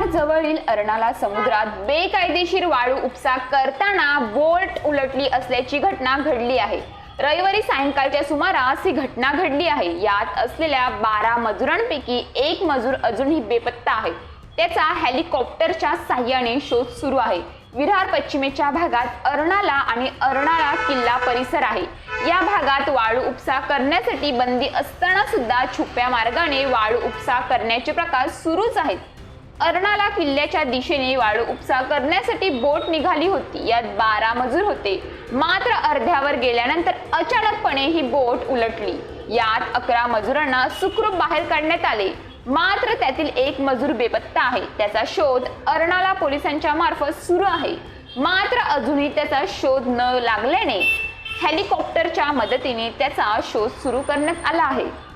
गिरनार जवळील अर्णाला समुद्रात बेकायदेशीर वाळू उपसा करताना बोट उलटली असल्याची घटना घडली आहे. रविवारी सायंकाळच्या सुमारास ही घटना घडली आहे. यात असलेल्या बारा मजुरांपैकी एक मजूर अजूनही बेपत्ता आहे. त्याचा हेलिकॉप्टरच्या साह्याने शोध सुरू आहे. विरार पश्चिमेच्या भागात अर्णाला आणि अर्नाळा किल्ला परिसर आहे. या भागात वाळू उपसा करण्यासाठी बंदी असताना सुद्धा छुप्या मार्गाने वाळू उपसा करण्याचे प्रकार सुरूच आहेत. अर्णाला किल्ल्याच्या दिशेने वाळू उपसा करण्यासाठी बोट निघाली होती. यात बारा मजूर होते. मात्र अर्ध्यावर गेल्यानंतर अचानकपणे ही बोट उलटली. यात अकरा मजुरांना सुखरूप बाहेर काढण्यात आले. मात्र त्यातील एक मजूर बेपत्ता आहे. त्याचा शोध अर्णाला पोलिसांच्या मार्फत सुरू आहे. मात्र अजूनही त्याचा शोध न लागल्याने हेलिकॉप्टरच्या मदतीने त्याचा शोध सुरू करण्यात आला आहे.